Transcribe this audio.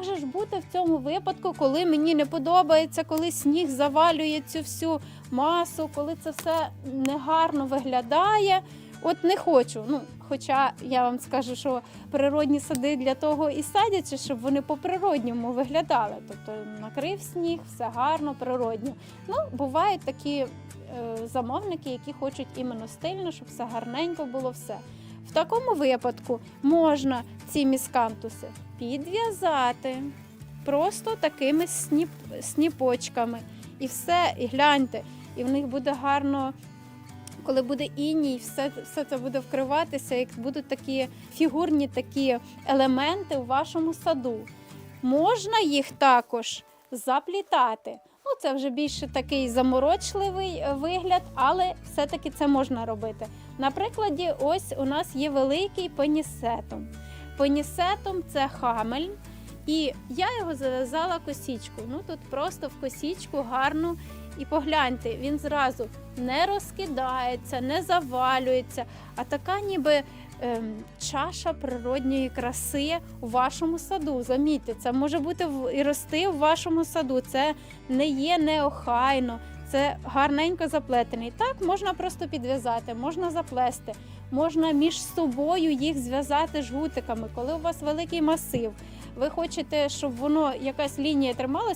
як же ж бути в цьому випадку, коли мені не подобається, коли сніг завалює цю всю масу, коли це все негарно виглядає? От не хочу. Ну, хоча я вам скажу, що природні сади для того і садяться, щоб вони по-природньому виглядали. Тобто накрив сніг, все гарно, природньо. Ну, бувають такі е, замовники, які хочуть іменно стильно, щоб все гарненько було все. В такому випадку можна ці міскантуси підв'язати просто такими сніп, сніпочками. І все, і гляньте, і в них буде гарно, коли буде іній, все, все це буде вкриватися, як будуть такі фігурні такі елементи у вашому саду. Можна їх також заплітати. Ну, це вже більше такий заморочливий е, вигляд, але все-таки це можна робити. На прикладі, ось у нас є великий пенісетум. Пенісетум це хамель, і я його зав'язала косічку. Ну тут просто в косічку гарно. І погляньте, він зразу не розкидається, не завалюється, а така ніби ем, чаша природньої краси у вашому саду. Замітьте, це може бути в- і рости в вашому саду. Це не є неохайно, це гарненько заплетений. Так можна просто підв'язати, можна заплести, можна між собою їх зв'язати жгутиками, коли у вас великий масив. Ви хочете, щоб воно якась лінія трималася,